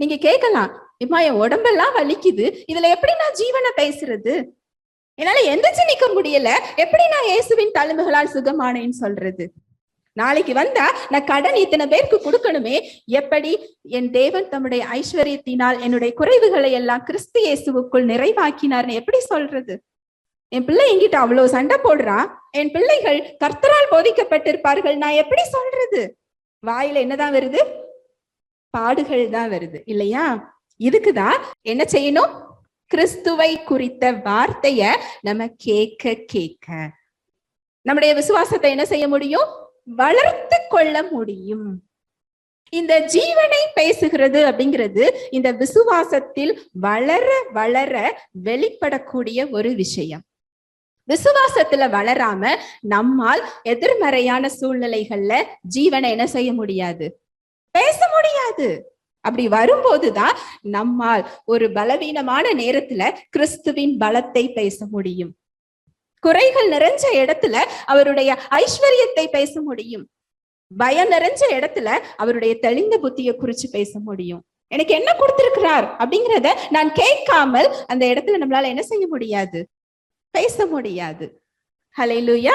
நீங்க கேட்கலாம் இம்மா என் உடம்பெல்லாம் வலிக்குது. இதுல எப்படி நான் ஜீவனை பேசுறது? என்னால எந்திரிச்சு நிக்க முடியல. எப்படி நான் இயேசுவின் தழும்புகளால் சுகமானேன்னு சொல்றது? நாளைக்கு வந்தா நான் கடன் இத்தனை பேருக்கு கொடுக்கணுமே. எப்படி? என் தேவன் தம்முடைய ஐஸ்வர்யத்தினால் என்னுடைய குறைவுகளை எல்லாம் கிறிஸ்து இயேசுவுக்குள் நிறைவாக்கினார்னு எப்படி சொல்றது? என் பிள்ளை என்கிட்ட அவ்வளவு சண்டை போடுறான் என் பிள்ளைகள் கர்த்தரால் போதிக்கப்பட்டிருப்பார்கள். நான் எப்படி சொல்றது? வாயில என்னதான் வருது? பாடுகள் தான் வருது இல்லையா? இதுக்குதான் என்ன செய்யணும்? கிறிஸ்துவை குறித்த வார்த்தைய நம்ம கேட்க கேட்க. நம்முடைய விசுவாசத்தை என்ன செய்ய முடியும்? வளர்த்து கொள்ள முடியும். இந்த ஜீவனை பேசுகிறது அப்படிங்கிறது இந்த விசுவாசத்தில் வளர வளர வெளிப்படக்கூடிய ஒரு விஷயம். விசுவாசத்துல வளராம நம்மால் எதிர்மறையான சூழ்நிலைகள்ல ஜீவனை என்ன செய்ய முடியாது? பேச வராது. அப்படி வரும்போதுதான் நம்மால் ஒரு பலவீனமான நேரத்துல கிறிஸ்துவின் பலத்தை பேச முடியும். குறைகள் நிறைஞ்ச இடத்துல அவருடைய ஐஸ்வர்யத்தை பேச முடியும். பயம் நிறைஞ்ச இடத்துல அவருடைய தெளிந்த புத்தியை குறிச்சு பேச முடியும். எனக்கு என்ன கொடுத்திருக்கிறார் அப்படிங்கிறத நான் கேட்காமல் அந்த இடத்துல நம்மளால என்ன செய்ய முடியாது? பேச முடியாது. ஹலை லூயா